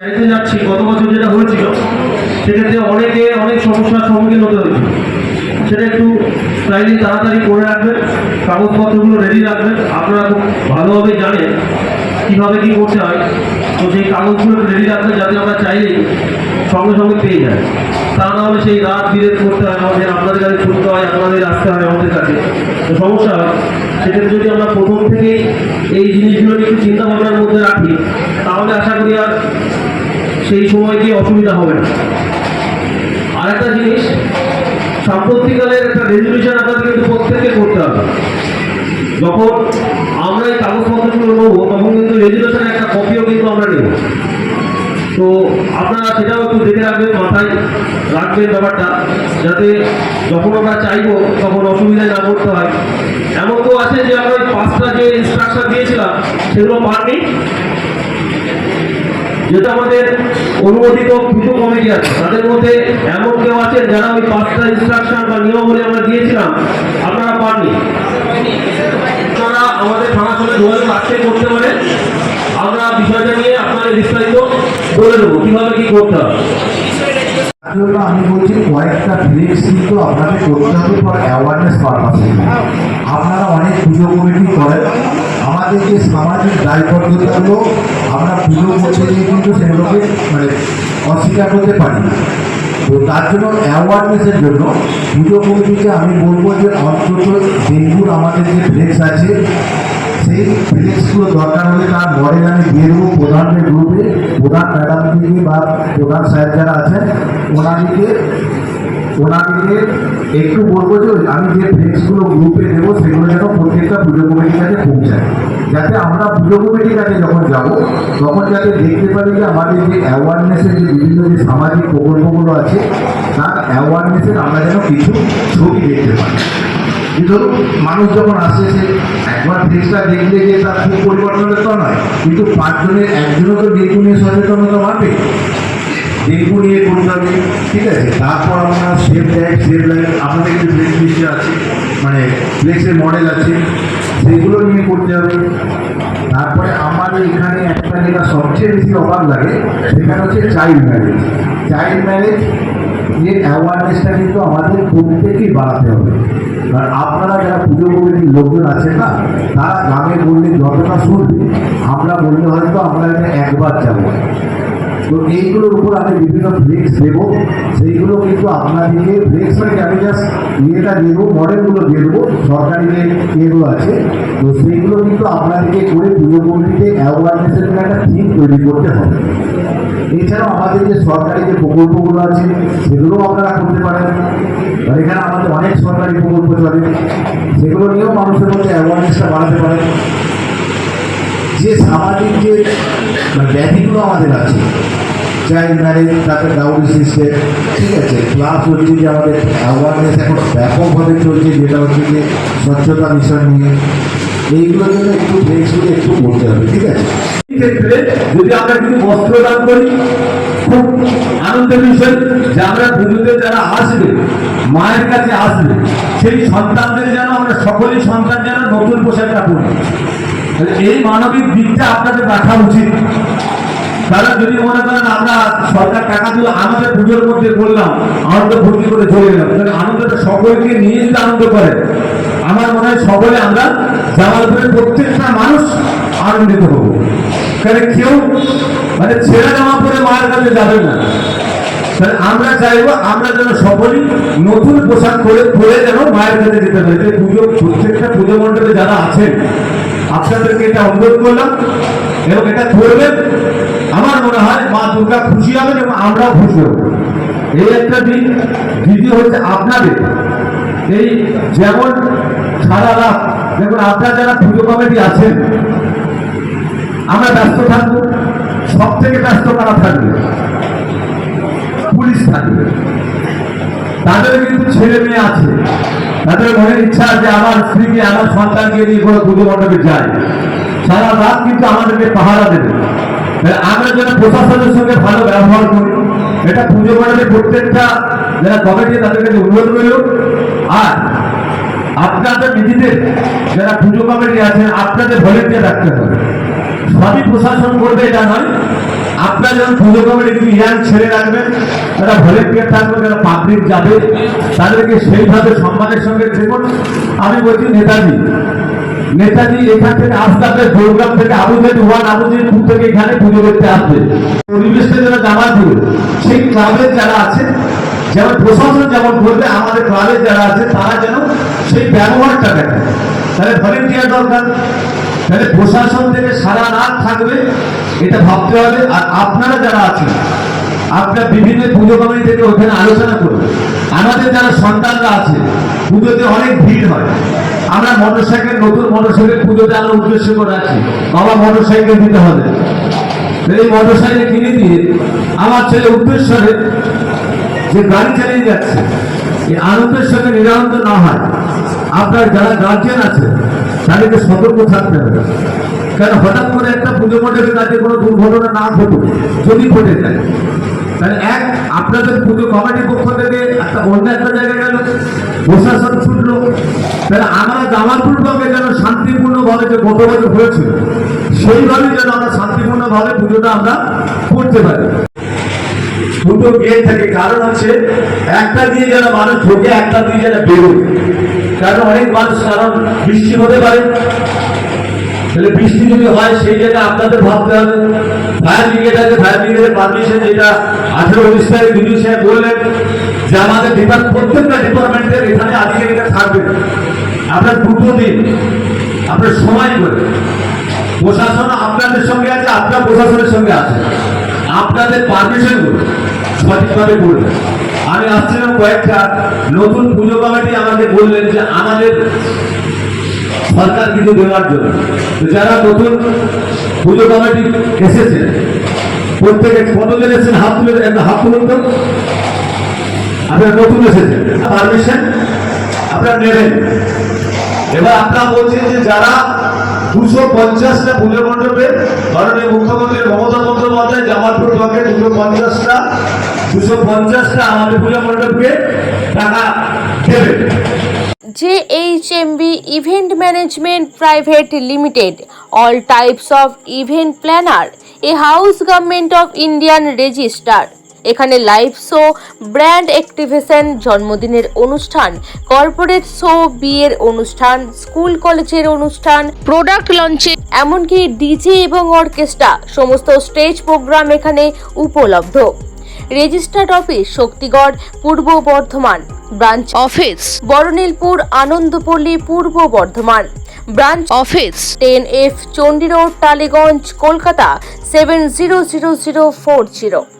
চাইতে যাচ্ছি, গত বছর যেটা হয়েছিল সেক্ষেত্রে অনেকে অনেক সমস্যার সম্মুখীন হতে হয়েছে। সেটা একটু চাইলে তাড়াতাড়ি করে রাখবেন, কাগজপত্রগুলো রেডি রাখবেন। আপনারা খুব ভালোভাবে জানেন কীভাবে কী করতে হয়। তো সেই কাগজগুলো রেডি রাখবেন, যাতে আমরা চাইলেই সঙ্গে সঙ্গে পেয়ে যাই। তা না হলে সেই রাত বিরেত করতে হয়, আমাদের আপনাদের কাছে ছুটতে হয়, আপনাদের আসতে হয় আমাদের কাছে। তো সমস্যা হয়। সেক্ষেত্রে যদি আমরা প্রথম থেকেই এই জিনিসগুলো একটু চিন্তা ভাবনার মধ্যে রাখি, তাহলে আশা করি আর সেই সময় গিয়ে অসুবিধা হবে না। আর একটা জিনিস, সাম্প্রতিককালের একটা রেজলিউশন আপনাদের কিন্তু প্রত্যেককে করতে হবে। যখন আমরা এই কাগজপত্রগুলো নেব, তখন কিন্তু রেজলিউশনের একটা কপিও কিন্তু আমরা নেব। তো আপনারা সেটাও একটু দেখে রাখবেন, মাথায় রাখবেন ব্যাপারটা, যাতে যখন আমরা চাইব, তখন অসুবিধায় না পড়তে হয়। এমন তো আছে যে আমরা ওই পাঁচটা যে ইনস্ট্রাকশন দিয়েছিলাম, সেগুলো পাননি। যেটা আমাদের অনুমোদিত কিছু কমিটি আছে। তাদের মধ্যে এমন কেউ আছেন যারা ওই পাঁচটা ইনস্ট্রাকশন বা নিয়মাবলী আমরা দিয়েছিলাম। আপনারা পাননি? আপনারা আমাদের থানার সঙ্গে যোগাযোগ আজকে করতে পারেন। আমরা বিষয়টা নিয়ে আপনাদের বিস্তারিত বলে দেবো। কীভাবে কি করতে হবে? আমি বলছি, কয়েকটা ফ্লেক্স কিন্তু আপনাদের করতে হবে ফর অ্যাওয়ারনেস পারপাসে আপনারা অনেক পুজো কমিটি করেন। আমাদের যে সামাজিক দায়বদ্ধতাগুলো আমরা পুজো করতে গিয়ে কিন্তু সেগুলোকে মানে অস্বীকার করতে পারি না। তো তার জন্য অ্যাওয়ারনেসের জন্য পুজো কমিটিকে আমি বলব যে অন্তত ডেঙ্গুর আমাদের যে ফ্লেক্স আছে, সেই ফ্লেক্সগুলো দরকার হলে তার মডেল আমি দিয়ে দেবো প্রধানদের গ্রুপে প্রধান ম্যাডাম থেকে বা প্রধান স্যার যারা আছেন ওনাদিকে ওনাদিকে একটু বলব যে আমি যে ফ্লেক্সগুলো গ্রুপে দেবো, সেগুলো যেন প্রত্যেকটা পুজো কমিটির কাছে পৌঁছায় যাতে আমরা পুজো কমিটির কাছে যখন যাব, তখন যাতে দেখতে পারি যে আমাদের যে অ্যাওয়ারনেসের যে বিভিন্ন যে সামাজিক প্রকল্পগুলো আছে, তার অ্যাওয়ারনেসের আমরা যেন কিছু ছবি দেখতে যে ধরুন, মানুষ যখন আসে, সে একবার ফেসটা দেখলে যে তার খুব পরিবর্তন হবে তো নয়, কিন্তু পাঁচজনের, একজনও তো ডেঙ্গু নিয়ে সচেতনতা বাড়বে। ডেঙ্গু নিয়ে করতে হবে, ঠিক আছে? তারপর আমরা সেফ লাইট সেফ লাইট আপনাদের কিন্তু ফ্লেক্স আছে মানে ফ্লেক্সের মডেল আছে সেগুলো নিয়ে করতে হবে। তারপরে আমাদের এখানে একটা যেটা সবচেয়ে বেশি অভাব লাগে সেখানে হচ্ছে চাইল্ড ম্যারেজ চাইল্ড ম্যারেজ এর অ্যাওয়ারনেসটা কিন্তু আমাদের প্রত্যেকেই বাড়াতে হবে। কারণ আপনারা যারা পুজো কমিটির লোকজন আছেন না, তারা গ্রামে বললে যতটা শুনবে, আমরা বললে হয়তো আমরা একবার যাব। তো এইগুলোর উপর আমি বিভিন্ন ফ্লেক্স দেবো। সেইগুলো কিন্তু আপনাদেরকে ফ্লেক্স মানে আমি জাস্ট ইয়েটা দেবো মডেলগুলো দিয়ে দেবো। সরকারি যে ইয়েগুলো আছে, তো সেইগুলো কিন্তু আপনাদেরকে করে পুজো অ্যাওয়ারনেসের জন্য একটা থিম তৈরি করতে হবে। এছাড়াও আমাদের যে সরকারি যে প্রকল্পগুলো আছে, সেগুলোও আপনারা করতে পারেন। এখানে আমাদের অনেক সরকারি প্রকল্প চলে। সেগুলো নিয়েও মানুষের মধ্যে অ্যাওয়ারনেসটা বাড়াতে পারেন। যে সামাজিক যে মানে ব্যাধিগুলো আমাদের আছে চাইল্ড ম্যারেজ তারপরে ডাউরি সিস্টেম ঠিক আছে প্লাস হচ্ছে যে আমাদের অ্যাওয়ারনেস এখন ব্যাপকভাবে চলছে, যেটা হচ্ছে যে স্বচ্ছতা মিশন নিয়ে। এইগুলোর জন্য একটু ফ্লেক্সগুলো একটু করতে হবে, ঠিক আছে? ক্ষেত্রে যদি আমরা কিছু বস্ত্র দান করি, খুব আনন্দের বিষয় যে আমরা পুজোতে যারা আসবে, মায়ের কাছে আসবে, সেই সন্তানদের যেন আমরা সকলেই সন্তান যেন নতুন পোশাকটা তাহলে এই মানবিক দিকটা আপনাদের রাখা উচিত। যদি মনে করেন আমরা সরকার টাকা দিল আমাদের পুজোর মধ্যে করলাম, আনন্দ ভর্তি করে চলে গেলাম আনন্দটা সকলকে নিয়ে যদি আনন্দ করে। আমার মনে হয় সকলে আমরা জামালপুরের প্রত্যেকটা মানুষ আনন্দিত হব। কেউ মানে ছেঁড়া জামা পরে মায়ের কাছে যাবে না। তাহলে আমরা চাইব আমরা যেন সকলেই নতুন পোশাক করে পরে যেন মায়ের কাছে যেতে পারি। পুজো, প্রত্যেকটা পুজো মণ্ডপে যারা আছেন আপনাদেরকে এটা অনুরোধ করলাম এবং এটা করবেন। আমার মনে হয় মা দুর্গা খুশি হবেন এবং আমরাও খুশি হব। এই একটা দিন দ্বিতীয় হচ্ছে আপনাদের। এই যেমন সারা রাত দেখুন আপনারা যারা পুজো কমিটি আছেন, আমরা ব্যস্ত থাকব সব থেকে ব্যস্ত কারা থাকবে? পুলিশ থাকবে। তাদের কিন্তু ছেলে মেয়ে আছে। তাদের মনের ইচ্ছা যে আমার স্ত্রীকে, আমার সন্তানকে নিয়ে কোনো পুজো মণ্ডপে যায় সারা রাত কিন্তু আমাদেরকে পাহারা দেবে। আমরা যেন প্রশাসনের সঙ্গে ভালো ব্যবহার করি, এটা পুজো মণ্ডপে প্রত্যেকটা যারা কমিটি তাদের কাছে অনুরোধ রইল। আর আপনাদের নিজেদের যারা পুজো কমিটি আছেন, আপনাদের ভলেন্টিয়ার রাখতে হবে। সবই প্রশাসন করবে, এটা নয়। আপনারা যখন পুজো কমিটি কিছু ইয়াং ছেড়ে রাখবেন তারা ভলেন্টিয়ার থাকবে যারা পাবলিক যাবে, তাদেরকে সেইভাবে সম্মানের সঙ্গে দেখুন। আমি বলছি নেতাজি নেতাজি এখান থেকে আসতে আসতে দৌড়গ্রাম থেকে আবুজেদ ওয়ান টু থেকে এখানে পুজো করতে আসবে। পরিবেশটা যারা জামা দিবে, সেই ক্লাবের যারা আছে, যেমন প্রশাসন যেমন করবে, আমাদের ক্লাবের যারা আছে, তারা যেন সেই ব্যবহারটা দেখে তাহলে ভলেন্টিয়ার দরকার। তাহলে প্রশাসন থেকে সারা রাত থাকবে, এটা ভাবতে হবে। আর আপনারা যারা আছেন, আপনার বিভিন্ন পুজো কমিটি থেকে ওখানে আলোচনা করবে আমাদের যারা সন্তানরা আছে, পুজোতে অনেক ভিড় হয়। আমরা মোটর সাইকেল নতুন মোটর সাইকেল পুজোতে আমরা উদ্দেশ্য করে আছি বাবা মোটর সাইকেল দিতে হবে। এই মোটর সাইকেল কিনে দিয়ে আমার ছেলে উদ্দেশ্যে যে গাড়ি চালিয়ে যাচ্ছে, এই আনন্দের সঙ্গে নিরানন্দ না হয়। আপনার যারা গার্জিয়ান আছে, তাদেরকে সতর্ক থাকতে হবে। কারণ হঠাৎ করে একটা পুজো মণ্ডপের কাছে কোনো দুর্ঘটনা না ঘটুক, যদি ঘটে যায়। তাহলে এক, আপনাদের পুজো কমিটির পক্ষ থেকে একটা অন্য একটা জায়গায় গেল, প্রশাসন ছুটলো। তাহলে আমরা জামালপুর ব্লকে যেন শান্তিপূর্ণভাবে যে গত হয়েছিল, সেইভাবে যেন আমরা শান্তিপূর্ণভাবে পুজোটা আমরা করতে পারি। দুটো গেট থাকে, কারণ হচ্ছে একটা দিয়ে যেন মানুষ ঢোকে, একটা দিয়ে যেন বেরোয়। কারণ অনেক মানুষ কারণ বৃষ্টি হতে পারে? তাহলে বৃষ্টি যদি হয়, সেই জায়গায় আপনাদের ভাবতে হবে। ফায়ার ব্রিগেড আছে ফায়ার ব্রিগেডের পারমিশন যেটা আঠেরো উনিশ তারিখ দিদি সাহেব বললেন যে আমাদের ডিপার্ট প্রত্যেকটা ডিপার্টমেন্টের এখানে আধিকারিকরা থাকবে। আপনার দুটো দিন, আপনার সময় করে। প্রশাসন আপনাদের সঙ্গে আছে, আপনার প্রশাসনের সঙ্গে আছে। আপনাদের পারমিশন সঠিকভাবে করবেন আমি আসছিলাম কয়েকটা নতুন পুজো কমিটি আমাকে বললেন যে আমাদের সরকার কিছু দেওয়ার জন্য। যারা নতুন পুজো কমিটি এসেছে প্রত্যেকে কতজন এসেছেন? হাত তুলে একটা হাত তুলুন তো। আপনারা নতুন এসেছেন। পারমিশন? আপনারা নেবেন। এবার আপনারা বলছেন যে যারা দুশো পঞ্চাশটা পুজো মণ্ডপে মাননীয় মুখ্যমন্ত্রী মমতা বন্দ্যোপাধ্যায়, জামালপুর ব্লকে দুশো পঞ্চাশটা দুশো টাকা দেবে JHMB Event Management Private Limited, all types of event planner, a house government of Indian register. এখানে লাইভ শো ব্র্যান্ড অ্যাক্টিভেশন জন্মদিনের অনুষ্ঠান কর্পোরেট শো বিয়ের অনুষ্ঠান স্কুল কলেজের অনুষ্ঠান প্রোডাক্ট লঞ্চে এমনকি ডিজে এবং অর্কেস্ট্রা সমস্ত স্টেজ প্রোগ্রাম এখানে উপলব্ধ registered office Shaktigarh Purba Bardhaman. Branch office. Baranilpur Anandapalli Purba Bardhaman. Branch office. Ten F Chandi road Tollygunge Kolkata seven zero zero zero four zero